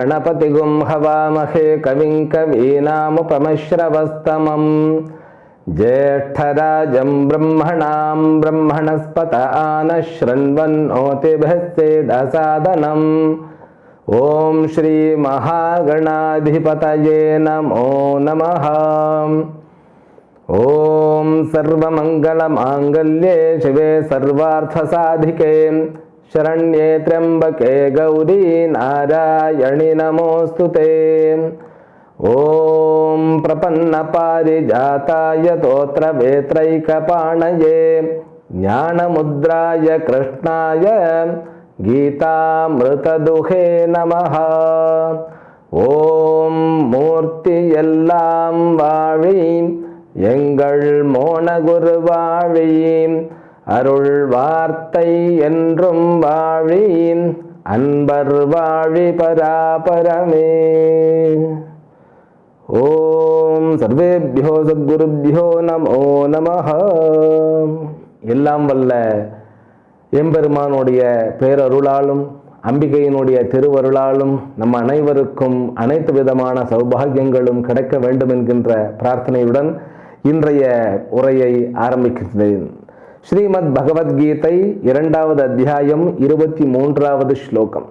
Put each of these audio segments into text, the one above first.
गणपतिगुं हवामहे कविं कवीनामुपमश्रवस्तमम्। ज्येष्ठराजं ब्रह्मणां ब्रह्मणस्पत आनः शृण्वन्नोतिभिः सेदसादनम् ॐ श्रीमहागणाधिपतये नमो नमः। ॐ सर्वमङ्गलमाङ्गल्ये शिवे सर्वार्थसाधिके ಶರಣ್ಯೆ ತ್ರ್ಯಂಬಕೆ ಗೌರಿ ನಾರಾಯಣಿ ನಮೋಸ್ತು ಓಂ ಪ್ರಪನ್ನ ಪಾರಿಜಾತಾಯ ತೋತ್ರವೇತ್ರೈಕಪಾಣಯೇ ಜ್ಞಾನಮುದ್ರಾಯ ಕೃಷ್ಣಾಯ ಗೀತಾಮೃತದುಹೇ ನಮಃ ஓம் மூர்த்தி எல்லாம் வாழி எங்கள் மோனகுரு வாழி அருள் வார்த்தை என்றும் வாழியின் அன்பர் வாழி பராபரமே. ஓம் சர்வேபியோ சத்குருபியோ நமோ நம எல்லாம் வல்ல எம்பெருமானுடைய பேரருளாலும் அம்பிகையினுடைய திருவருளாலும் நம் அனைவருக்கும் அனைத்து விதமான சௌபாகியங்களும் கிடைக்க வேண்டும் என்கின்ற பிரார்த்தனையுடன் இன்றைய உரையை ஆரம்பிக்கின்றேன் ஸ்ரீமத் பகவத்கீதை இரண்டாவது அத்தியாயம் இருபத்தி மூன்றாவது ஸ்லோகம்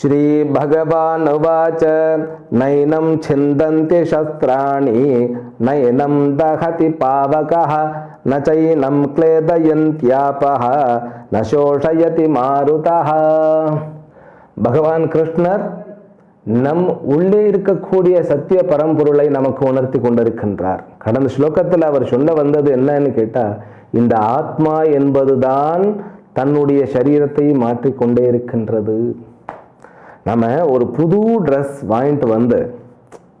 श्रीभगवानुवाच नैनं छिन्दन्ति शस्त्राणि नैनं दहति पावकः न चैनं क्लेदयन्त्यापः न शोषयति मारुतः பகவான் கிருஷ்ணர் நம் உள்ளே இருக்கக்கூடிய சத்திய பரம்பொருளை நமக்கு உணர்த்தி கொண்டிருக்கின்றார். கடந்த ஸ்லோகத்தில் அவர் சொல்ல வந்தது என்னன்னு கேட்டால் இந்த ஆத்மா என்பதுதான் தன்னுடைய சரீரத்தை மாற்றிக்கொண்டே இருக்கின்றது. நம்ம ஒரு புது ட்ரெஸ் வாங்கிட்டு வந்து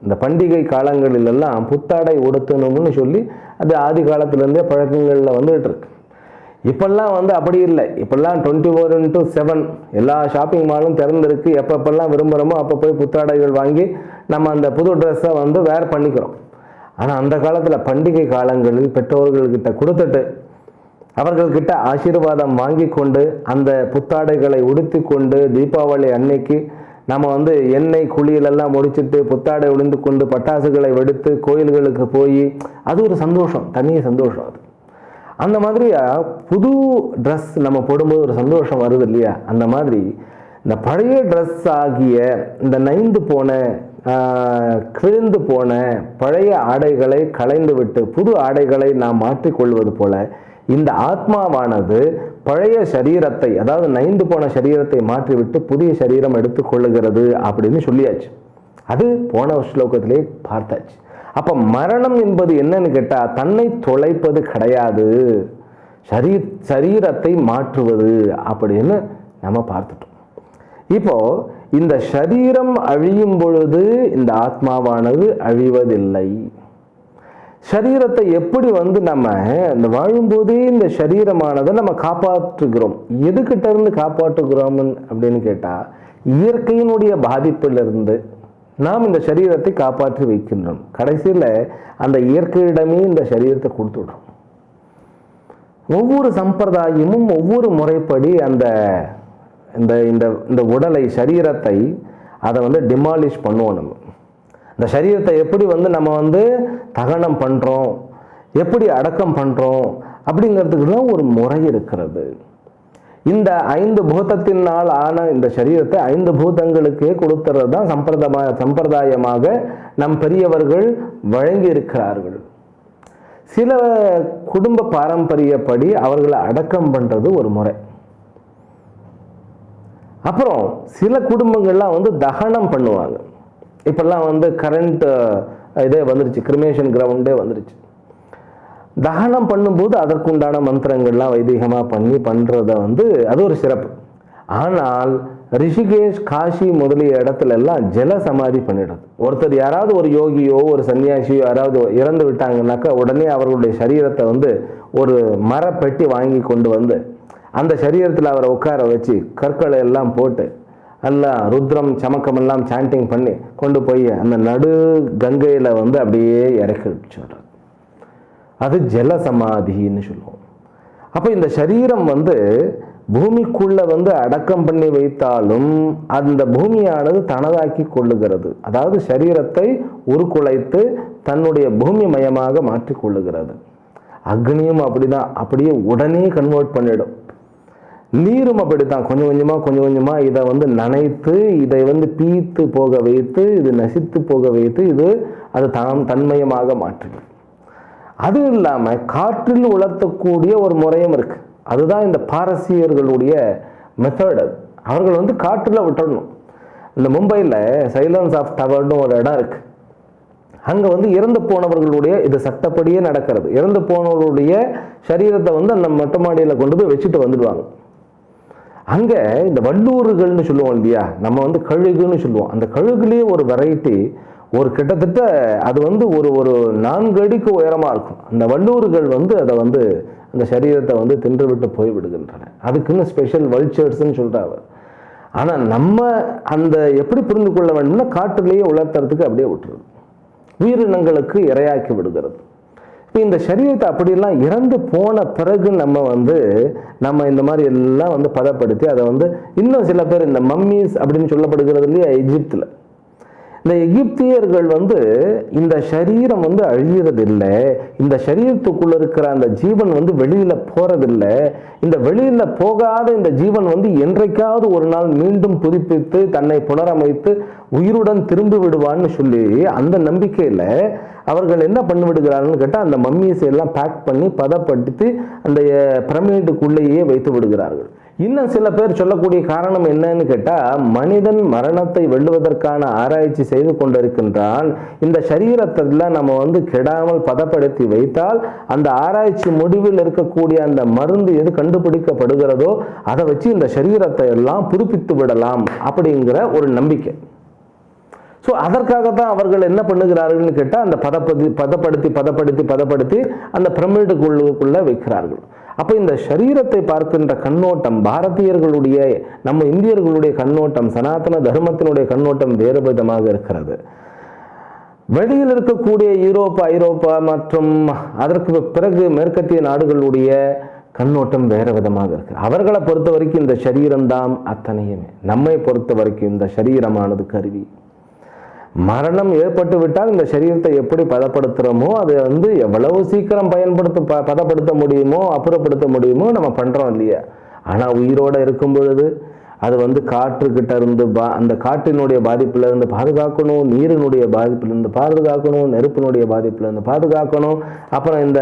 இந்த பண்டிகை காலங்களிலெல்லாம் புத்தாடை உடுத்தணும்னு சொல்லி அது ஆதி காலத்துலேருந்தே பழக்கங்களில் வந்துகிட்டு இருக்கு. இப்போல்லாம் வந்து அப்படி இல்லை. இப்போல்லாம் டுவெண்ட்டி ஃபோர் இன்ட்டு செவன் எல்லா ஷாப்பிங் மாலும் திறந்துருக்கு. எப்பப்பெல்லாம் விரும்புகிறோமோ அப்போ போய் புத்தாடைகள் வாங்கி நம்ம அந்த புது ட்ரெஸ்ஸை வந்து வேர் பண்ணிக்கிறோம். ஆனால் அந்த காலத்தில் பண்டிகை காலங்களில் பெற்றோர்கள்கிட்ட கொடுத்துட்டு அவர்கள்கிட்ட ஆசீர்வாதம் வாங்கி கொண்டு அந்த புத்தாடைகளை உடுத்தி கொண்டு தீபாவளி அன்னைக்கு நம்ம வந்து எண்ணெய் குளியலெல்லாம் முடிச்சிட்டு புத்தாடை உடுந்து கொண்டு பட்டாசுகளை வெடித்து கோயில்களுக்கு போய் அது ஒரு சந்தோஷம். தனி சந்தோஷம் அது. அந்த மாதிரியா புது ட்ரெஸ் நம்ம போடும்போது ஒரு சந்தோஷம் வருது இல்லையா? அந்த மாதிரி இந்த பழைய ட்ரெஸ் ஆகிய இந்த நைந்து போன கிழிந்து போன பழைய ஆடைகளை களைந்து விட்டு புது ஆடைகளை நாம் மாற்றிக்கொள்வது போல இந்த ஆத்மாவானது பழைய சரீரத்தை அதாவது நைந்து போன சரீரத்தை மாற்றிவிட்டு புதிய சரீரம் எடுத்துக்கொள்ளுகிறது அப்படின்னு சொல்லியாச்சு. அது போன ஸ்லோகத்திலே பார்த்தாச்சு. அப்போ மரணம் என்பது என்னன்னு கேட்டால் தன்னை தொலைப்பது கிடையாது. சரீ சரீரத்தை மாற்றுவது அப்படின்னு நம்ம பார்த்துட்டோம். இப்போ இந்த சரீரம் அழியும் பொழுது இந்த ஆத்மாவானது அழிவதில்லை. சரீரத்தை எப்படி வந்து நம்ம இந்த வாழும்போதே இந்த சரீரமானதை நம்ம காப்பாற்றுகிறோம்? எதுக்கிட்ட இருந்து காப்பாற்றுகிறோம் அப்படின்னு கேட்டால் இயற்கையினுடைய பாதிப்பிலிருந்து. நாம் இந்த சரீரத்தை காப்பாற்றி வைக்கின்றோம். கடைசியில் அந்த இயற்கையிடமே இந்த சரீரத்தை கொடுத்துடுறோம் ஒவ்வொரு சம்பிரதாயமும் ஒவ்வொரு முறைப்படி அந்த இந்த இந்த இந்த உடலை சரீரத்தை அதை வந்து டிமாலிஷ் பண்ணுவோம் நம்ம. இந்த சரீரத்தை எப்படி வந்து நம்ம வந்து தகனம் பண்ணுறோம் எப்படி அடக்கம் பண்ணுறோம் அப்படிங்கிறதுக்கு தான் ஒரு முறை இருக்கிறது. இந்த ஐந்து பூதத்தினால் ஆன இந்த சரீரத்தை ஐந்து பூதங்களுக்கே கொடுத்துறது தான் சம்பிரதமா சம்பிரதாயமாக நம் பெரியவர்கள் வழங்கி இருக்கிறார்கள் சில குடும்ப பாரம்பரியப்படி அவர்களை அடக்கம் பண்ணுறது ஒரு முறை. அப்புறம் சில குடும்பங்கள்லாம் வந்து தகனம் பண்ணுவாங்க. இப்போல்லாம் வந்து கரண்ட் இதே வந்துருச்சு கிரிமேஷன் கிரவுண்டே வந்துருச்சு. தகனம் பண்ணும்போது அதற்குண்டான மந்திரங்கள்லாம் வைதிகமாக பண்ணி பண்ணுறத வந்து அது ஒரு சிறப்பு. ஆனால் ரிஷிகேஷ் காஷி முதலிய இடத்துல எல்லாம் ஜல சமாதி பண்ணிடுறது. ஒருத்தர் யாராவது ஒரு யோகியோ ஒரு சன்னியாசியோ யாராவது இறந்து விட்டாங்கன்னாக்கா உடனே அவர்களுடைய சரீரத்தை வந்து ஒரு மரப்பெட்டி வாங்கி கொண்டு வந்து அந்த சரீரத்தில் அவரை உட்கார வச்சு கற்களை எல்லாம் போட்டு எல்லாம் ருத்ரம் சமக்கம் எல்லாம் சாண்டிங் பண்ணி கொண்டு போய் அந்த நடு கங்கையில் வந்து அப்படியே இறக்கி வச்சுடுறது. அது ஜல சமாதின்னு சொல்லுவோம். அப்போ இந்த சரீரம் வந்து பூமிக்குள்ளே வந்து அடக்கம் பண்ணி வைத்தாலும் அந்த பூமியானது தனதாக்கி கொள்ளுகிறது. அதாவது சரீரத்தை உருக்குலைத்து தன்னுடைய பூமி மயமாக மாற்றி கொள்ளுகிறது. அக்னியும் அப்படிதான். அப்படியே உடனே கன்வெர்ட் பண்ணிடும். நீரும் அப்படி தான் கொஞ்சம் கொஞ்சமாக கொஞ்சம் கொஞ்சமாக இதை வந்து நனைத்து இதை வந்து பீத்து போக வைத்து இது நசித்து போக வைத்து இது அது தாம் தன்மயமாக மாற்றிடும் அதுவும் இல்லாமல் காற்றில் உலர்த்தக்கூடிய ஒரு முறையும் இருக்குது அதுதான் இந்த பாரசீகர்களுடைய மெத்தட் அவர்கள் வந்து காற்றில் விட்டுறணும். இந்த மும்பையில் சைலன்ஸ் ஆஃப் டவர்னு ஒரு இடம் இருக்குது அங்கே வந்து இறந்து போனவர்களுடைய இது சட்டப்படியே நடக்கிறது. இறந்து போனவர்களுடைய சரீரத்தை வந்து அந்த மொட்டை மாடியில் கொண்டு போய் வச்சுட்டு வந்துடுவாங்க. அங்கே இந்த வல்லூறுகள்னு சொல்லுவோம் இல்லையா? நம்ம வந்து கழுகுன்னு சொல்லுவோம். அந்த கழுகுலேயே ஒரு வெரைட்டி ஒரு கிட்டத்தட்ட அது வந்து ஒரு ஒரு நான்கு அடிக்கு உயரமாக இருக்கும். அந்த வல்லூறுகள் வந்து அதை வந்து அந்த சரீரத்தை வந்து தின்று விட்டு போய் விடுகின்றன அதுக்குன்னு ஸ்பெஷல் வல்ச்சர்ஸ்ன்னு சொல்கிறார் ஆனால் நம்ம அந்த எப்படி புரிந்து கொள்ள வேண்டும்னா காட்டிலேயே உலர்த்துறதுக்கு அப்படியே விட்டுருது. உயிரினங்களுக்கு இரையாக்கி விடுகிறது. இப்போ இந்த சரீரத்தை அப்படியெல்லாம் இறந்து போன பிறகு நம்ம வந்து நம்ம இந்த மாதிரி எல்லாம் வந்து பதப்படுத்தி அதை வந்து இன்னும் சில பேர் இந்த மம்மிஸ் அப்படின்னு சொல்லப்படுகிறது இல்லையா எகிப்தில். இந்த எகிப்தியர்கள் வந்து இந்த சரீரம் வந்து அழியறதில்லை. இந்த சரீரத்துக்குள்ள இருக்கிற அந்த ஜீவன் வந்து வெளியில போறதில்லை. இந்த வெளியில போகாத இந்த ஜீவன் வந்து என்றைக்காவது ஒரு நாள் மீண்டும் புதுப்பித்து தன்னை புனரமைத்து உயிருடன் திரும்பி விடுவான்னு சொல்லி அந்த நம்பிக்கையில அவர்கள் என்ன பண்ணி விடுகிறார்கள் கேட்டால் அந்த மம்மியை எல்லாம் பேக் பண்ணி பதப்படுத்தி அந்த பிரமிடுக்குள்ளேயே வைத்து விடுகிறார்கள். இன்னும் சில பேர் சொல்லக்கூடிய காரணம் என்னன்னு கேட்டால் மனிதன் மரணத்தை வெல்லுவதற்கான ஆராய்ச்சி செய்து கொண்டிருக்கின்றான். இந்த சரீரத்தில் நம்ம வந்து கெடாமல் பதப்படுத்தி வைத்தால் அந்த ஆராய்ச்சி முடிவில் இருக்கக்கூடிய அந்த மருந்து எது கண்டுபிடிக்கப்படுகிறதோ அதை வச்சு இந்த சரீரத்தை எல்லாம் புதுப்பித்து விடலாம் அப்படிங்கிற ஒரு நம்பிக்கை. ஸோ அதற்காக தான் அவர்கள் என்ன பண்ணுகிறார்கள்னு கேட்டால் அந்த பதப்பதி பதப்படுத்தி பதப்படுத்தி பதப்படுத்தி அந்த பிரமிடுக்குள்ளுக்குள்ளே வைக்கிறார்கள். அப்போ இந்த சரீரத்தை பார்க்கின்ற கண்ணோட்டம் பாரதியர்களுடைய நம்ம இந்தியர்களுடைய கண்ணோட்டம் சனாதன தர்மத்தினுடைய கண்ணோட்டம் வேறு விதமாக இருக்கிறது. வெளியில் இருக்கக்கூடிய யூரோப்பா ஐரோப்பா மற்றும் அதற்கு பிறகு மேற்கத்திய நாடுகளுடைய கண்ணோட்டம் வேறு விதமாக இருக்கு. அவர்களை பொறுத்த வரைக்கும் இந்த சரீரம்தான் அத்தனையுமே. நம்மை பொறுத்த வரைக்கும் இந்த சரீரமானது கருவி. மரணம் ஏற்பட்டு விட்டால் இந்த சரீரத்தை எப்படி பதப்படுத்துகிறோமோ அதை வந்து எவ்வளவு சீக்கிரம் பயன்படுத்த ப பதப்படுத்த முடியுமோ அப்புறப்படுத்த முடியுமோ நம்ம பண்ணுறோம் இல்லையா? ஆனால் உயிரோடு இருக்கும் பொழுது அது வந்து காற்றுக்கிட்ட இருந்து பா அந்த காற்றினுடைய பாதிப்புல இருந்து பாதுகாக்கணும் நீரினுடைய பாதிப்பிலிருந்து பாதுகாக்கணும் நெருப்பினுடைய பாதிப்புல இருந்து பாதுகாக்கணும் அப்புறம் இந்த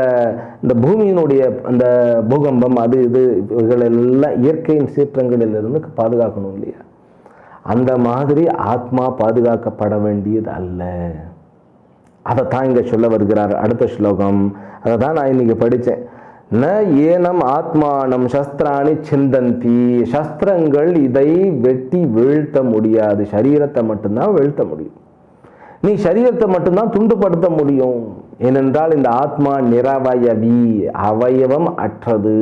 இந்த பூமியினுடைய அந்த பூகம்பம் அது இது இவைகள் எல்லாம் இயற்கையின் சீற்றங்களிலிருந்து பாதுகாக்கணும் இல்லையா? அந்த மாதிரி ஆத்மா பாதுகாக்கப்பட வேண்டியது அல்ல. அதை தான் இங்கே சொல்ல வருகிறார் அடுத்த ஸ்லோகம். அதை தான் நான் இன்னைக்கு படித்தேன் ந ஏனம் ஆத்மானம் சஸ்திராணி சிந்தந்தி. சஸ்திரங்கள் இதை வெட்டி வீழ்த்த முடியாது. சரீரத்தை மட்டும்தான் வீழ்த்த முடியும். நீ சரீரத்தை மட்டும்தான் துண்டுபடுத்த முடியும். ஏனென்றால் இந்த ஆத்மா நிரவயவி அவயவம் அற்றது.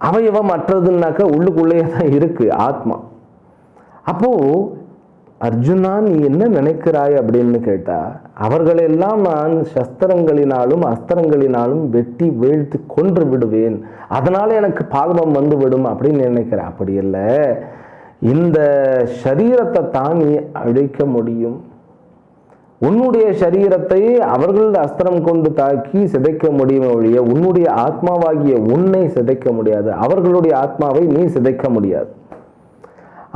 அவயவம் அற்றதுன்னாக்கா உள்ளுக்குள்ளேயே தான் இருக்குது ஆத்மா. அப்போது அர்ஜுனா நீ என்ன நினைக்கிறாய்? அப்படின்னு கேட்டால் அவர்களெல்லாம் நான் சஸ்திரங்களினாலும் அஸ்திரங்களினாலும் வெட்டி வீழ்த்தி கொன்று விடுவேன். அதனால் எனக்கு பாகவம் வந்து விடும் அப்படின்னு நினைக்கிறேன் அப்படி இல்லை. இந்த சரீரத்தை தான் நீ அழிக்க முடியும். உன்னுடைய சரீரத்தை அவர்களது அஸ்திரம் கொண்டு தாக்கி சிதைக்க முடியுமே ஒழிய உன்னுடைய ஆத்மாவாகிய உன்னை சிதைக்க முடியாது. அவர்களுடைய ஆத்மாவை நீ சிதைக்க முடியாது.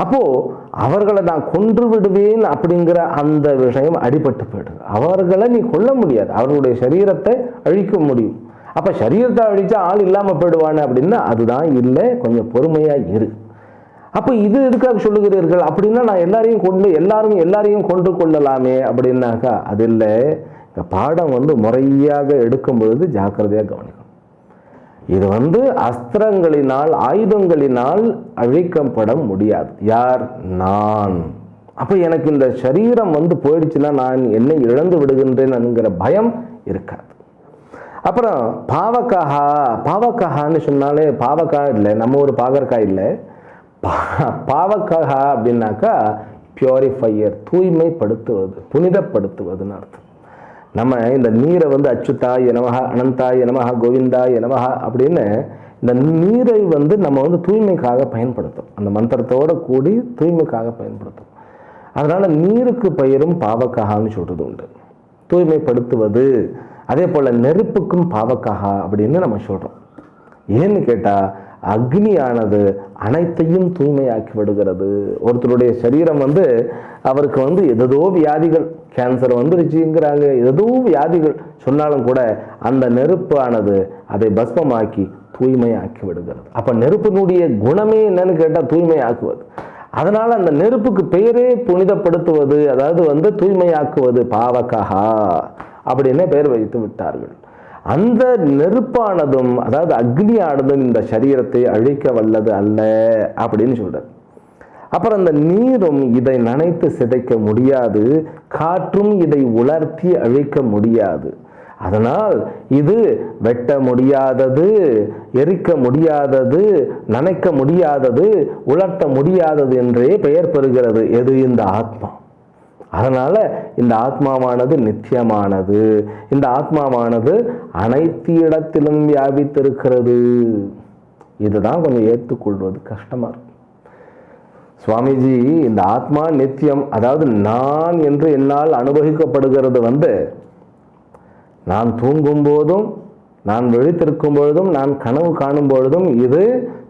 அப்போது அவர்களை நான் கொன்று விடுவேன் அப்படிங்கிற அந்த விஷயம் அடிபட்டு போயிடுது. அவர்களை நீ கொல்ல முடியாது. அவர்களுடைய சரீரத்தை அழிக்க முடியும். அப்போ சரீரத்தை அழித்தா ஆள் இல்லாமல் போயிடுவானே அப்படின்னா அதுதான் இல்லை கொஞ்சம் பொறுமையாக இரு. அப்போ இது எதுக்காக சொல்லுகிறீர்கள் அப்படின்னா நான் எல்லாரையும் கொண்டு எல்லாரும் எல்லாரையும் கொண்டு கொள்ளலாமே அப்படின்னாக்கா அது இல்லை. இந்த பாடம் வந்து முறையாக எடுக்கும் பொழுது ஜாக்கிரதையாக கவனிக்கும் இது வந்து அஸ்திரங்களினால் ஆயுதங்களினால் அழிக்கப்பட முடியாது. யார்? நான். அப்போ எனக்கு இந்த சரீரம் வந்து போயிடுச்சுன்னா நான் என்னை இழந்து விடுகின்றேன் என்கிற பயம் இருக்காது. அப்புறம் பாவக்காஹா பாவக்கஹான்னு சொன்னாலே பாவக்காய் இல்லை நம்ம ஒரு பாகற்காய் இல்லை. பா- பாவக்காஹா அப்படின்னாக்கா பியூரிஃபையர் தூய்மைப்படுத்துவது புனிதப்படுத்துவதுன்னு அர்த்தம். நம்ம இந்த நீரை வந்து அச்சுத்தாய நமஹ அனந்தாய நமஹ கோவிந்தாய நமஹ அப்படின்னு இந்த நீரை வந்து நம்ம வந்து தூய்மைக்காக பயன்படுத்தும். அந்த மந்திரத்தோட கூடி தூய்மைக்காக பயன்படுத்தும். அதனால் நீருக்கு பெயரும் பாவக்காகான்னு சொல்கிறது உண்டு. தூய்மைப்படுத்துவது அதே போல் நெருப்புக்கும் பாவக்காகா அப்படின்னு நம்ம சொல்கிறோம் ஏன்னு கேட்டால் அக்னியானது அனைத்தையும் தூய்மையாக்கி விடுகிறது. ஒருத்தருடைய சரீரம் வந்து அவருக்கு வந்து எதோ வியாதிகள் கேன்சர் வந்துருச்சுங்கிறாங்க. ஏதோ வியாதிகள் சொன்னாலும் கூட அந்த நெருப்பானது அதை பஸ்மமாக்கி தூய்மையாக்கி விடுகிறது. அப்போ நெருப்பினுடைய குணமே என்னன்னு கேட்டால் தூய்மையாக்குவது. அதனால் அந்த நெருப்புக்கு பெயரே புனிதப்படுத்துவது அதாவது வந்து தூய்மையாக்குவது பாவகஹா அப்படின்னு பெயர் வைத்து விட்டார்கள். அந்த நெருப்பானதும் அதாவது அக்னியானதும் இந்த சரீரத்தை அழிக்க வல்லது அல்ல அப்படின்னு சொல்கிறார் அப்புறம் அந்த நீரும் இதை நனைத்து சிதைக்க முடியாது காற்றும் இதை உலர்த்தி அழிக்க முடியாது. அதனால் இது வெட்ட முடியாதது எரிக்க முடியாதது நனைக்க முடியாதது உலர்த்த முடியாதது என்றே பெயர் பெறுகிறது. எது இந்த ஆத்மா? அதனால் இந்த ஆத்மாவானது நித்தியமானது. இந்த ஆத்மாவானது அனைத்து இடத்திலும் வியாபித்திருக்கிறது. இதுதான் கொஞ்சம் ஏற்றுக்கொள்வது கஷ்டமாக இருக்கும். சுவாமிஜி இந்த ஆத்மா நித்தியம் அதாவது நான் என்று என்னால் அனுபவிக்கப்படுகிறது வந்து நான் தூங்கும் போதும் நான் விழித்திருக்கும் பொழுதும் நான் கனவு காணும் பொழுதும் இது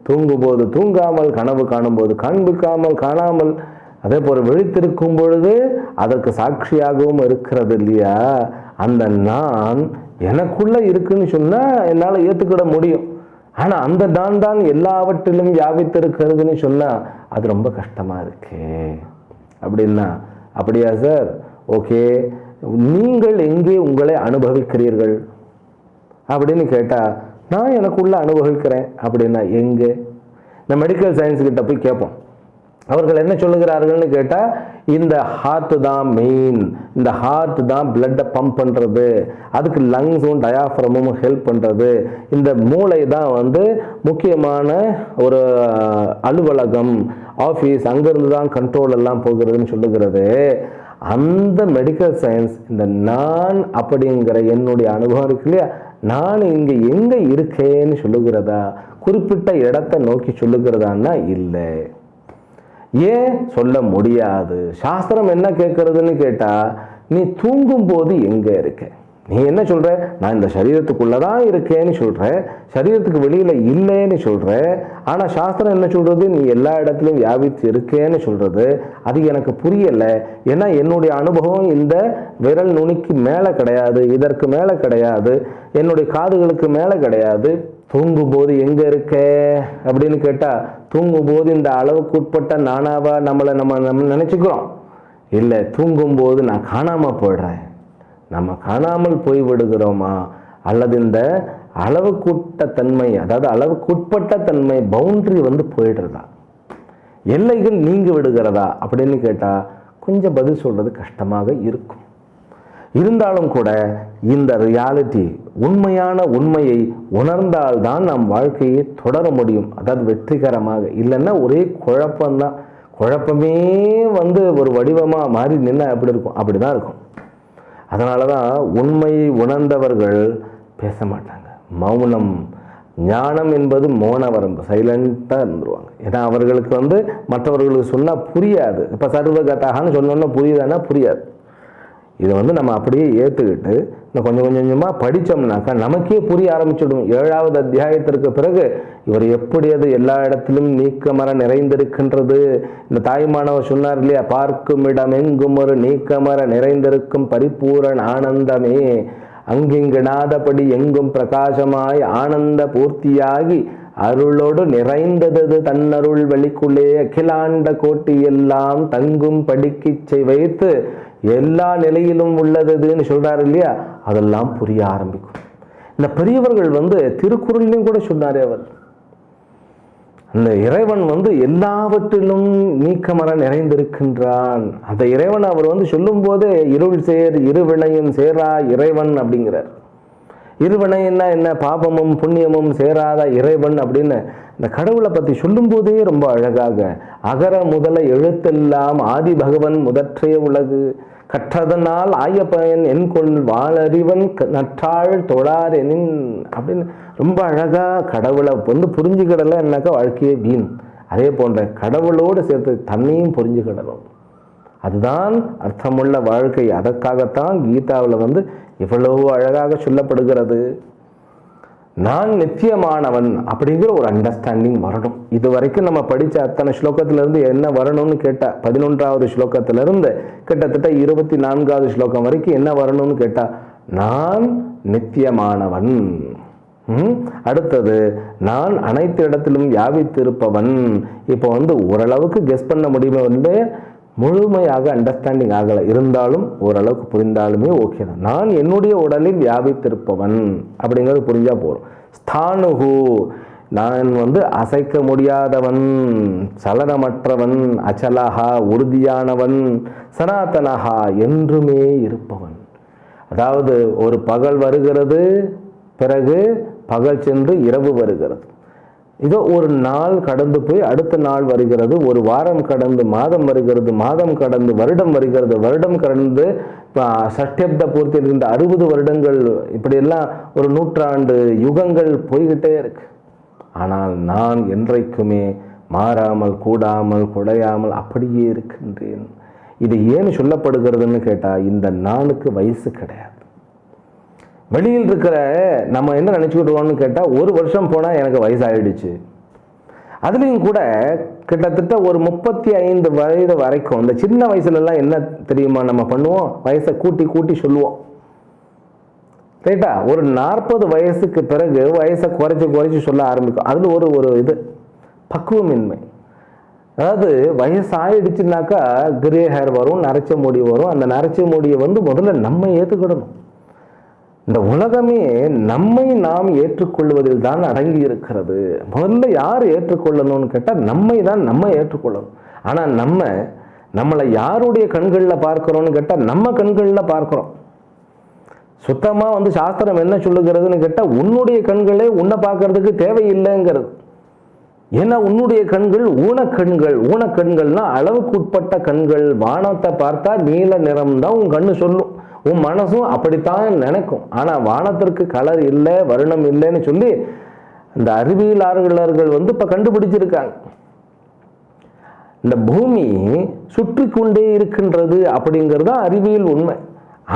தூங்கும்போது தூங்காமல் கனவு காணும்போது காண்பிக்காமல் காணாமல் அதே போல் விழித்திருக்கும் பொழுது அதற்கு சாட்சியாகவும் இருக்கிறது இல்லையா? அந்த நான் எனக்குள்ளே இருக்குன்னு சொன்னால் என்னால் ஏற்றுக்கிட முடியும். ஆனால் அந்த நான் தான் எல்லாவற்றிலும் வியாபித்திருக்கிறதுன்னு சொன்னால் அது ரொம்ப கஷ்டமாக இருக்கே. அப்படின்னா அப்படியா சார்? ஓகே. நீங்கள் எங்கே உங்களை அனுபவிக்கிறீர்கள்? அப்படின்னு கேட்டால் நான் எனக்குள்ளே அனுபவிக்கிறேன். அப்படின்னா எங்கே? இந்த மெடிக்கல் சயின்ஸ் கிட்ட போய் கேட்போம் அவர்கள் என்ன சொல்லுகிறார்கள்னு கேட்டால் இந்த ஹார்ட் தான் மெயின் இந்த ஹார்ட் தான் பிளட்டை பம்ப் பண்ணுறது அதுக்கு லங்ஸும் டயாஃப்ரமும் ஹெல்ப் பண்ணுறது இந்த மூளை தான் வந்து முக்கியமான ஒரு அலுவலகம் ஆஃபீஸ் அங்கேருந்து தான் கண்ட்ரோல் எல்லாம் போகிறதுன்னு சொல்லுகிறது. அந்த மெடிக்கல் சயின்ஸ் இந்த நான் அப்படிங்கிற என்னுடைய அனுபவம் இருக்கு இல்லையா? நான் இங்கே எங்கே இருக்கேன்னு சொல்லுகிறதா? குறிப்பிட்ட இடத்தை நோக்கி சொல்லுகிறதான்னா இல்லை. ஏன் சொல்ல முடியாது? சாஸ்திரம் என்ன கேட்கறதுன்னு கேட்டால் நீ தூங்கும் போது எங்கே இருக்க? நீ என்ன சொல்கிற நான் இந்த சரீரத்துக்குள்ளே தான் இருக்கேன்னு சொல்கிற சரீரத்துக்கு வெளியில் இல்லைன்னு சொல்கிற ஆனால் சாஸ்திரம் என்ன சொல்கிறது நீ எல்லா இடத்துலையும் வியாபித்து இருக்கேன்னு சொல்கிறது அது எனக்கு புரியலை. ஏன்னா என்னுடைய அனுபவம் இந்த விரல் நுனிக்கு மேலே கிடையாது இதற்கு மேலே கிடையாது என்னுடைய காதுகளுக்கு மேலே கிடையாது. தூங்கும்போது எங்க இருக்க? அப்படின்னு கேட்டா தூங்கும்போது இந்த அளவுக்கு உட்பட்ட நானாவா? நம்மளை நம்ம நம்ம நினைச்சுக்கிறோம். இல்லை தூங்கும்போது நான் காணாமல் போயிடுறேன். நம்ம காணாமல் போய் விடுகிறோமா? அல்லது இந்த அளவுக்குட்ட தன்மை அதாவது அளவுக்குட்பட்ட தன்மை பவுண்ட்ரி வந்து போயிடுறதா? எல்லைகள் நீங்கி விடுகிறதா? அப்படின்னு கேட்டால் கொஞ்சம் பதில் சொல்கிறது கஷ்டமாக இருக்கும். இருந்தாலும் கூட இந்த ரியாலிட்டி உண்மையான உண்மையை உணர்ந்தால்தான் நம் வாழ்க்கையை தொடர முடியும். அதாவது வெற்றிகரமாக. இல்லைன்னா ஒரே குழப்பம்தான். குழப்பமே வந்து ஒரு வடிவமாக மாறி நின்னா எப்படி இருக்கும்? அப்படி தான் இருக்கும். அதனால தான் உண்மையை உணர்ந்தவர்கள் பேச மாட்டாங்க. மௌனம் ஞானம் என்பது மௌன வரம்பு சைலண்ட்டாக இருந்துருவாங்க. ஏன்னா அவர்களுக்கு வந்து மற்றவர்களுக்கு சொன்னால் புரியாது. இப்போ சர்வகதாகன்னு சொன்னோன்னா புரியுதானா புரியாது. இதை வந்து நம்ம அப்படியே ஏற்றுக்கிட்டு இன்னும் கொஞ்சம் கொஞ்சம் கொஞ்சமாக படித்தோம்னாக்கா நமக்கே புரிய ஆரம்பிச்சிடும். ஏழாவது அத்தியாயத்திற்கு பிறகு இவர் எப்படி அது எல்லா இடத்திலும் நீக்கமர நிறைந்திருக்கின்றது? இந்த தாய்மானவர் சொன்னார் இல்லையா பார்க்கும் இடம் எங்கும் ஒரு நீக்கமர நிறைந்திருக்கும் பரிபூரண ஆனந்தமே. அங்கிங்கிடாதபடி எங்கும் பிரகாசமாய் ஆனந்த பூர்த்தியாகி அருளோடு நிறைந்தது தன்னருள் வெளிக்குள்ளே அகிலாண்ட கோட்டி எல்லாம் தங்கும் படிக்கிச்சை வைத்து எல்லா நிலையிலும் உள்ளதுன்னு சொல்கிறாரு இல்லையா? அதெல்லாம் புரிய ஆரம்பிக்கும். இந்த பெரியவர்கள் வந்து திருக்குறள்லையும் கூட சொன்னாரே அவர். அந்த இறைவன் வந்து எல்லாவற்றிலும் நீக்கமர நிறைந்திருக்கின்றான். அந்த இறைவன் அவர் வந்து சொல்லும் போதே இருள் சேர் இருவினையும் சேரா இறைவன் அப்படிங்கிறார். இருவனைன்னா என்ன? பாபமும் புண்ணியமும் சேராத இறைவன் அப்படின்னு இந்த கடவுளை பற்றி சொல்லும்போதே ரொம்ப அழகாக அகர முதல எழுத்தெல்லாம் ஆதி பகவன் முதற்றே உலகு. கற்றதனால் ஆயப்பயன் என் கொள் வாழறிவன் க- நற்றாள் தொழார் எனின் அப்படின்னு ரொம்ப அழகாக கடவுளை வந்து புரிஞ்சுக்கிடலைன்னாக்கா வாழ்க்கையே வீண். அதே போன்ற கடவுளோடு சேர்த்து தன்னையும் புரிஞ்சுக்கிடணும். அதுதான் அர்த்தமுள்ள வாழ்க்கை. அதற்காகத்தான் கீதாவில் வந்து இவ்வளவு அழகாக சொல்லப்படுகிறது. நான் நித்தியமானவன் அப்படிங்கிற ஒரு அண்டர்ஸ்டாண்டிங் வரணும். இது வரைக்கும் நம்ம படித்த அத்தனை ஸ்லோகத்திலிருந்து என்ன வரணும்னு கேட்டால் பதினொன்றாவது ஸ்லோகத்திலிருந்து கிட்டத்தட்ட இருபத்தி நான்காவது ஸ்லோகம் வரைக்கும் என்ன வரணும்னு கேட்டால் நான் நித்தியமானவன். ம்? அடுத்தது நான் அனைத்து இடத்திலும் வியாபித்திருப்பவன். இப்போ வந்து ஓரளவுக்கு கெஸ் பண்ண முடியுமே வந்து முழுமையாக அண்டர்ஸ்டாண்டிங் ஆகலை. இருந்தாலும் ஓரளவுக்கு புரிந்தாலுமே ஓகே தான். நான் என்னுடைய உடலில் வியாபித்திருப்பவன் அப்படிங்கிறது புரிஞ்சால் போகிறோம் ஸ்தானுகு நான் வந்து அசைக்க முடியாதவன் சலனமற்றவன் அச்சலகா உறுதியானவன் சனாதனஹா என்றுமே இருப்பவன். அதாவது ஒரு பகல் வருகிறது பிறகு பகல் சென்று இரவு வருகிறது. இதோ ஒரு நாள் கடந்து போய் அடுத்த நாள் வருகிறது. ஒரு வாரம் கடந்து மாதம் வருகிறது மாதம் கடந்து வருடம் வருகிறது. வருடம் கடந்து ஆ, சஷ்டப்த பூர்த்தி இருக்கின்ற அறுபது வருடங்கள் இப்படியெல்லாம் ஒரு நூற்றாண்டு யுகங்கள் போய்கிட்டே இருக்கு. ஆனால் நான் என்றைக்குமே மாறாமல் கூடாமல் குடையாமல் அப்படியே இருக்கின்றேன். இது ஏன் சொல்லப்படுகிறதுன்னு கேட்டால் இந்த நானுக்கு வயசு கிடையாது. வெளியில் இருக்கிற நம்ம என்ன நினச்சிக்கிட்டுருவோம்னு கேட்டால் ஒரு வருஷம் போனால் எனக்கு வயசாகிடுச்சு அதுலேயும் கூட கிட்டத்தட்ட ஒரு முப்பத்தி ஐந்து வயது வரைக்கும் இந்த சின்ன வயசுலலாம் என்ன தெரியுமா நம்ம பண்ணுவோம்? வயசை கூட்டி கூட்டி சொல்லுவோம். ரைட்டா? ஒரு நாற்பது வயசுக்கு பிறகு வயசை குறைச்சி குறைச்சி சொல்ல ஆரம்பிக்கும். அதில் ஒரு ஒரு இது பக்குவமின்மை. அதாவது வயசு ஆயிடுச்சுனாக்கா கிரே ஹேர் வரும் நரைச்ச முடி வரும். அந்த நரைச்ச முடியை வந்து முதல்ல நம்ம ஏற்றுக்கிடணும் இந்த உலகமே நம்மை நாம் ஏற்றுக்கொள்வதில் தான் அடங்கி இருக்கிறது முதல்ல யார் ஏற்றுக்கொள்ளணும்னு கேட்டால் நம்மை தான் நம்ம ஏற்றுக்கொள்ளணும். ஆனால் நம்ம நம்மளை யாருடைய கண்களில் பார்க்கிறோம்னு கேட்டால் நம்ம கண்களில் பார்க்குறோம். சுத்தமாக வந்து சாஸ்திரம் என்ன சொல்லுகிறதுன்னு கேட்டால் உன்னுடைய கண்களே உன்னை பார்க்கறதுக்கு தேவையில்லைங்கிறது. ஏன்னா உன்னுடைய கண்கள் ஊனக்கண்கள். ஊனக்கண்கள்னா அளவுக்கு உட்பட்ட கண்கள். வானத்தை பார்த்தா நீல நிறம் தான் உன் கண்ணு சொல்லும். உன் மனசும் அப்படித்தான் நினைக்கும். ஆனால் வானத்திற்கு கலர் இல்லை வருணம் இல்லைன்னு சொல்லி இந்த அறிவியலாளர்கள் வந்து இப்போ கண்டுபிடிச்சிருக்காங்க. இந்த பூமி சுற்றி கொண்டே இருக்கின்றது அப்படிங்கிறது தான் அறிவியல் உண்மை.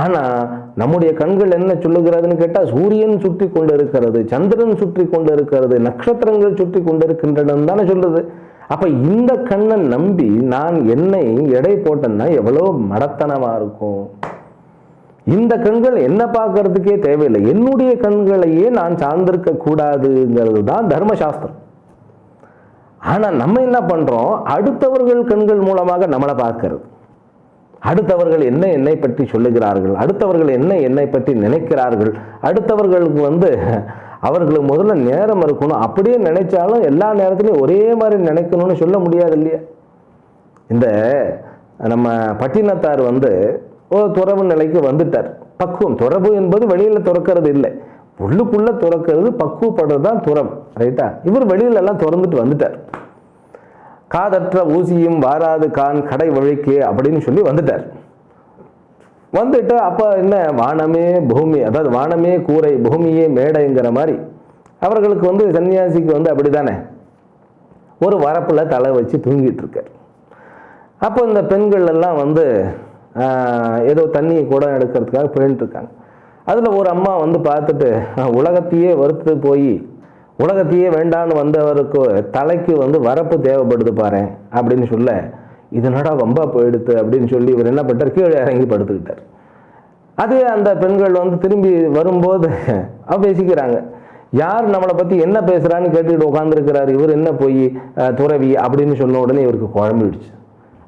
ஆனால் நம்முடைய கண்கள் என்ன சொல்லுகிறதுன்னு கேட்டால் சூரியன் சுற்றி கொண்டு இருக்கிறது சந்திரன் சுற்றி கொண்டு இருக்கிறது நட்சத்திரங்கள் சுற்றி கொண்டு இருக்கின்றன தானே சொல்லுது அப்போ இந்த கண்ணை நம்பி நான் என்னை எடை போட்டேன்னா எவ்வளோ மடத்தனமாக இருக்கும்? இந்த கண்கள் என்ன பார்க்கறதுக்கே தேவையில்லை. என்னுடைய கண்களையே நான் சார்ந்திருக்க கூடாதுங்கிறது தான் தர்மசாஸ்திரம். ஆனால் நம்ம என்ன பண்ணுறோம் அடுத்தவர்கள் கண்கள் மூலமாக நம்மளை பார்க்கறது. அடுத்தவர்கள் என்ன என்னை பற்றி சொல்லுகிறார்கள்? அடுத்தவர்கள் என்ன என்னை பற்றி நினைக்கிறார்கள்? அடுத்தவர்களுக்கு வந்து அவர்களுக்கு முதல்ல நேரம் இருக்கணும். அப்படியே நினைச்சாலும் எல்லா நேரத்துலையும் ஒரே மாதிரி நினைக்கணும்னு சொல்ல முடியாது இல்லையா? இந்த நம்ம பட்டினத்தார் வந்து ஒரு துறவு நிலைக்கு வந்துட்டார். பக்குவம். துறவு என்பது வெளியில் துறக்கிறது இல்லை. உள்ளுக்குள்ளே துறக்கிறது பக்குவப்படுறது தான் துறம் ரைட்டா இவர் வெளியிலெல்லாம் திறந்துட்டு வந்துட்டார். காதற்ற ஊசியும் வாராது கான் கடை வழிக்கு அப்படின்னு சொல்லி வந்துட்டார். வந்துட்டு அப்போ என்ன? வானமே பூமி அதாவது வானமே கூரை பூமியே மேடைங்கிற மாதிரி. அவர்களுக்கு வந்து சன்னியாசிக்கு வந்து அப்படிதானே ஒரு வரப்பில் தலை வச்சு தூங்கிட்டு இருக்கார். அப்போ இந்த பெண்கள் எல்லாம் வந்து ஏதோ தண்ணி கூட எடுக்கிறதுக்காக போயின்ட்டுருக்காங்க அதில் ஒரு அம்மா வந்து பார்த்துட்டு உலகத்தையே வறுத்து போய் உலகத்தையே வேண்டான்னு வந்தவருக்கு தலைக்கு வந்து வரப்பு தேவைப்படுது பாரு அப்படின்னு சொல்ல இதனடா வம்பா போயிடுத்து? அப்படின்னு சொல்லி இவர் என்ன பண்ணிட்டார்? கீழே இறங்கி படுத்துக்கிட்டார். அதே அந்த பெண்கள் வந்து திரும்பி வரும்போது பேசிக்கிறாங்க யார் நம்மளை பற்றி என்ன பேசுகிறான்னு கேட்டுக்கிட்டு உட்காந்துருக்கிறார் இவர் என்ன போய் துறவி? அப்படின்னு சொன்ன உடனே இவருக்கு குழம்பிடுச்சு.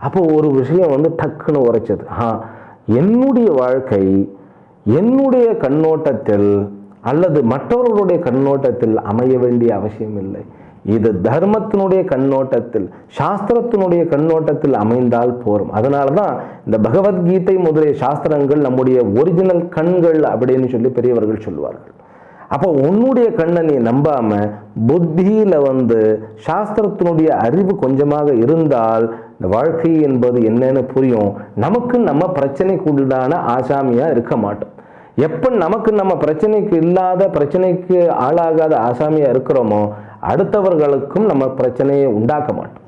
அப்போ ஒரு விஷயம் வந்து டக்குன்னு உரைச்சது. ஆ என்னுடைய வாழ்க்கை என்னுடைய கண்ணோட்டத்தில் அல்லது மற்றவர்களுடைய கண்ணோட்டத்தில் அமைய வேண்டிய அவசியம் இல்லை. இது தர்மத்தினுடைய கண்ணோட்டத்தில் சாஸ்திரத்தினுடைய கண்ணோட்டத்தில் அமைந்தால் போரும். அதனால தான் இந்த பகவத்கீதை முதலிய சாஸ்திரங்கள் நம்முடைய ஒரிஜினல் கண்கள் அப்படின்னு சொல்லி பெரியவர்கள் சொல்லுவார்கள். அப்போ உன்னுடைய கண்ணை நீ நம்பாம புத்தியில் வந்து சாஸ்திரத்தினுடைய அறிவு கொஞ்சமாக இருந்தால் இந்த வாழ்க்கை என்பது என்னன்னு புரியும். நமக்கு நம்ம பிரச்சனைக்கு உண்டான ஆசாமியா இருக்க மாட்டோம். எப்போ நமக்கு நம்ம பிரச்சனைக்கு இல்லாத பிரச்சனைக்கு ஆளாகாத ஆசாமியா இருக்கிறோமோ அடுத்தவர்களுக்கும் நம்ம பிரச்சனையை உண்டாக்க மாட்டோம்.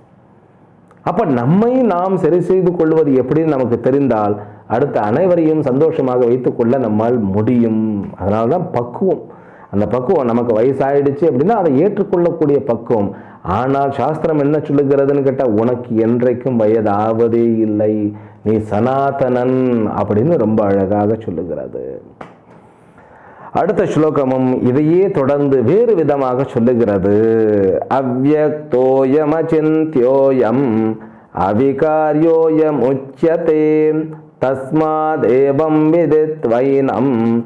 அப்ப நம்மை நாம் சரி செய்து கொள்வது எப்படின்னு நமக்கு தெரிந்தால் அடுத்த அனைவரையும் சந்தோஷமாக வைத்துக்கொள்ள நம்மால் முடியும். அதனால தான் பக்குவம். அந்த பக்குவம் நமக்கு வயசாயிடுச்சு அப்படின்னா அதை ஏற்றுக்கொள்ளக்கூடிய பக்குவம். ஆனால் சாஸ்திரம் என்ன சொல்லுகிறதுன்னு கேட்டால் உனக்கு என்றைக்கும் வயதாவதே இல்லை. நீ சனாதனன் அப்படின்னு ரொம்ப அழகாக சொல்லுகிறது. அடுத்த ஸ்லோகமும் இதையே தொடர்ந்து வேறு விதமாக சொல்லுகிறது. அவ்வக்தோயமச்சிந்தியோயம் அவிகாரியோயம் உச்சியதே தஸ்மாதேவம் விதித்வைனம்.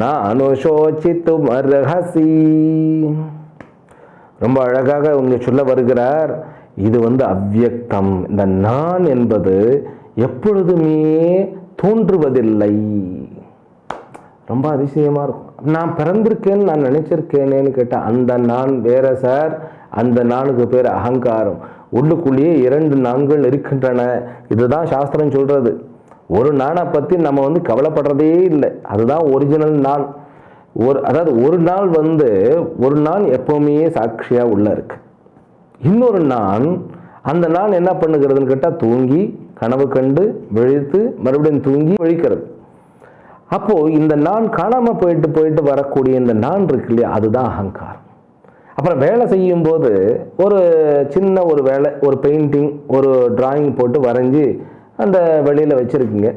நானுஷோச்சித்தும் அர்ஹசி ரொம்ப அழகாக இங்கே சொல்ல வருகிறார் இது வந்து அவ்யக்தம் இந்த நான் என்பது எப்பொழுதுமே தோன்றுவதில்லை. ரொம்ப அதிசயமாக இருக்கும். நான் பிறந்திருக்கேன்னு நான் நினச்சிருக்கேனேன்னு கேட்டேன் அந்த நான் வேற சார் அந்த நானுக்கு பேர் அகங்காரம். உள்ளுக்குள்ளேயே இரண்டு நான்கள் இருக்கின்றன. இதுதான் சாஸ்திரம் சொல்கிறது ஒரு நானை பற்றி நம்ம வந்து கவலைப்படுறதே இல்லை. அதுதான் ஒரிஜினல் நான். ஒரு அதாவது ஒரு நாள் வந்து ஒரு நாள் எப்போவுமே சாட்சியாக உள்ளே இருக்கு. இன்னொரு நாள் அந்த நாள் என்ன பண்ணுகிறதுன்னு கேட்டால் தூங்கி கனவு கண்டு விழித்து மறுபடியும் தூங்கி விழிக்கிறது. அப்போது இந்த நான் காணாமல் போயிட்டு போயிட்டு வரக்கூடிய இந்த நான் இருக்கு இல்லையா அதுதான் அகங்காரம். அப்புறம் வேலை செய்யும்போது ஒரு சின்ன ஒரு வேலை ஒரு பெயிண்டிங் ஒரு டிராயிங் போட்டு வரைஞ்சி அந்த வெளியில் வச்சுருக்கீங்க.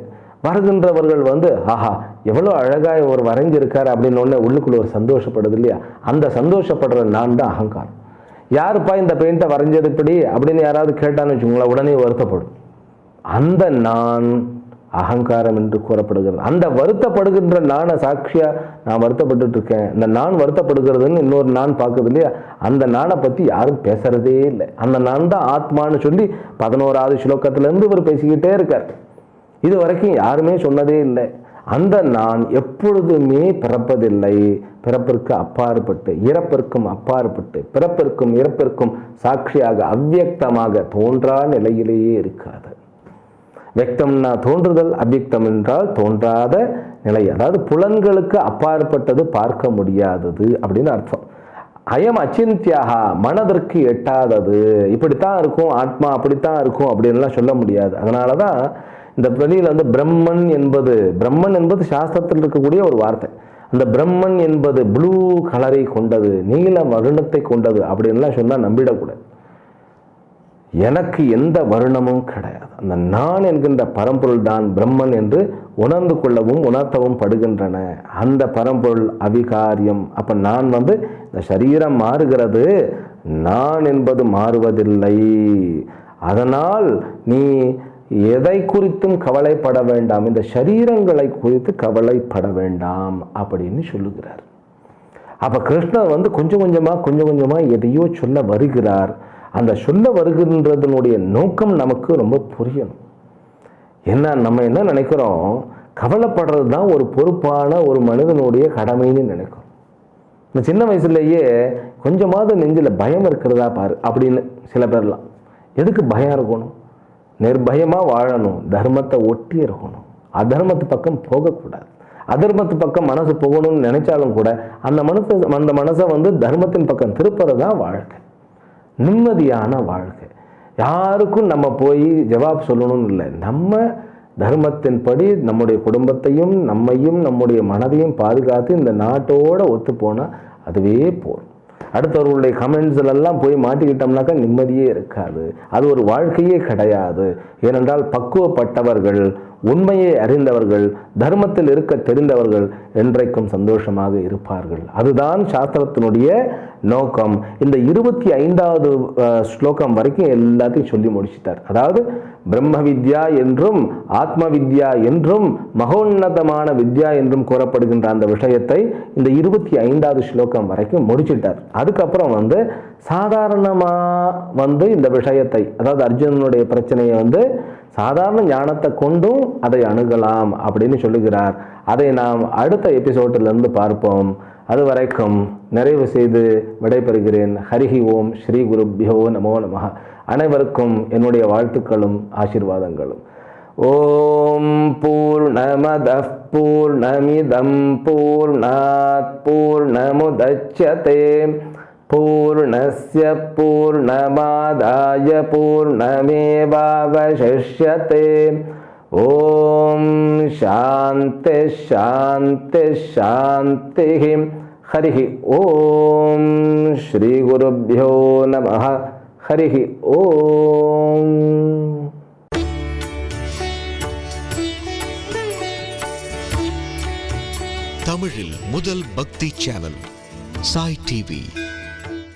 வருகின்றவர்கள் வந்து ஆஹா எவ்வளோ அழகாக ஒரு வரைஞ்சிருக்காரு அப்படின்னு ஒன்று உள்ளுக்குள்ள ஒரு சந்தோஷப்படுது இல்லையா? அந்த சந்தோஷப்படுற நான் தான் அகங்காரம். யாருப்பா இந்த பெயிண்ட்டை வரைஞ்சது இப்படி? அப்படின்னு யாராவது கேட்டான்னு வச்சுக்கோங்களேன் உடனே வருத்தப்படும். அந்த நான் அகங்காரம் என்று கூறப்படுகிறது. அந்த வருத்தப்படுகின்ற நானை சாட்சியா நான் வருத்தப்பட்டுட்டு இருக்கேன் இந்த நான் வருத்தப்படுகிறதுன்னு இன்னொரு நான் பார்க்குது இல்லையா? அந்த நானை பற்றி யாரும் பேசுறதே இல்லை. அந்த நான் தான் ஆத்மான்னு சொல்லி பதினோராவது ஸ்லோகத்திலேருந்து இவர் பேசிக்கிட்டே இருக்கார். இது வரைக்கும் யாருமே சொன்னதே இல்லை. அந்த நான் எப்பொழுதுமே பிறப்பதில்லை. பிறப்பிற்கு அப்பாற்பட்டு இறப்பிற்கும் அப்பாற்பட்டு பிறப்பிற்கும் இறப்பிற்கும் சாட்சியாக அவ்வியக்தமாக தோன்றா நிலையிலேயே இருக்காது. வெக்தம்னா தோன்றுதல் அவ்வியக்தம் என்றால் தோன்றாத நிலை. அதாவது புலன்களுக்கு அப்பாற்பட்டது பார்க்க முடியாதது அப்படின்னு அர்த்தம். அயம் அச்சிந்தியாக மனதிற்கு எட்டாதது. இப்படித்தான் இருக்கும் ஆத்மா அப்படித்தான் இருக்கும் அப்படின்லாம் சொல்ல முடியாது. அதனால தான் இந்த வெளியில் வந்து பிரம்மன் என்பது பிரம்மன் என்பது சாஸ்திரத்தில் இருக்கக்கூடிய ஒரு வார்த்தை. அந்த பிரம்மன் என்பது ப்ளூ கலரை கொண்டது நீல வருணத்தை கொண்டது அப்படின்லாம் சொன்னால் நம்பிடக்கூடாது. எனக்கு எந்த வருணமும் கிடையாது. அந்த நான் என்கின்ற பரம்பொருள் தான் பிரம்மன் என்று உணர்ந்து கொள்ளவும் உணர்த்தவும் படுகின்றன. அந்த பரம்பொருள் அவிகாரியம். அப்போ நான் வந்து இந்த சரீரம் மாறுகிறது நான் என்பது மாறுவதில்லை. அதனால் நீ எதை குறித்தும் கவலைப்பட வேண்டாம். இந்த சரீரங்களை குறித்து கவலைப்பட வேண்டாம் அப்படின்னு சொல்லுகிறார். அப்போ கிருஷ்ணர் வந்து கொஞ்சம் கொஞ்சமாக கொஞ்சம் கொஞ்சமாக எதையோ சொல்ல வருகிறார். அந்த சொல்ல வருகின்றதனுடைய நோக்கம் நமக்கு ரொம்ப புரியணும். என்ன நம்ம என்ன நினைக்கிறோம்? கவலைப்படுறது தான் ஒரு பொறுப்பான ஒரு மனிதனுடைய கடமைன்னு நினைக்கிறோம். இந்த சின்ன வயசுலேயே கொஞ்சமாவது நெஞ்சில் பயம் இருக்கிறதா பாரு அப்படின்னு சில பேர்லாம். எதுக்கு பயம் இருக்கணும்? நிர்பயமாக வாழணும். தர்மத்தை ஒட்டி இருக்கணும். அதர்மத்து பக்கம் போகக்கூடாது. அதர்மத்து பக்கம் மனசு போகணும்னு நினைச்சாலும் கூட அந்த மனசை அந்த மனசை வந்து தர்மத்தின் பக்கம் திருப்புறது தான் வாழ்க்கை. நிம்மதியான வாழ்க்கை. யாருக்கும் நம்ம போய் ஜவாப் சொல்லணும்னு இல்லை. நம்ம தர்மத்தின்படி நம்முடைய குடும்பத்தையும் நம்மையும் நம்முடைய மனதையும் பாதுகாத்து இந்த நாட்டோட ஒத்து போனால் அதுவே போதும். அடுத்தவர்களுடைய கமெண்ட்ஸ்லெல்லாம் போய் மாட்டிக்கிட்டோம்னாக்கா நிம்மதியே இருக்காது. அது ஒரு வாழ்க்கையே கிடையாது. ஏனென்றால் பக்குவப்பட்டவர்கள் உண்மையை அறிந்தவர்கள் தர்மத்தில் இருக்க தெரிந்தவர்கள் என்றைக்கும் சந்தோஷமாக இருப்பார்கள். அதுதான் சாஸ்திரத்தினுடைய நோக்கம். இந்த இருபத்தி ஐந்தாவது ஸ்லோகம் வரைக்கும் எல்லாத்தையும் சொல்லி முடிச்சிட்டார். அதாவது பிரம்ம வித்யா என்றும் ஆத்ம வித்யா என்றும் மகோன்னதமான வித்யா என்றும் கூறப்படுகின்ற அந்த விஷயத்தை இந்த இருபத்தி ஐந்தாவது ஸ்லோகம் வரைக்கும் முடிச்சிட்டார். அதுக்கப்புறம் வந்து சாதாரணமாக வந்து இந்த விஷயத்தை அதாவது அர்ஜுனனுடைய பிரச்சனையை வந்து சாதாரண ஞானத்தை கொண்டும் அதை அணுகலாம் அப்படின்னு சொல்லுகிறார். அதை நாம் அடுத்த எபிசோட்டிலிருந்து பார்ப்போம். அது வரைக்கும் நிறைவு செய்து விடைபெறுகிறேன். ஹரிஹி ஓம் ஸ்ரீ குருப்பியோ நமோ நமக அனைவருக்கும் என்னுடைய வாழ்த்துக்களும் ஆசீர்வாதங்களும். ஓம் பூர்ணமத பூர்ணமிதம் பூர்ணாத் பூர்ணமுதட்சதே पूर्णस्य पूर्णमादाय पूर्णमेवावशिष्यते ॐ शान्तिः शान्तिः शान्तिः हरिः ॐ श्रीगुरुभ्यो नमः हरिः ॐ தமிழில் முதல் பக்தி சேனல் சாய் டிவி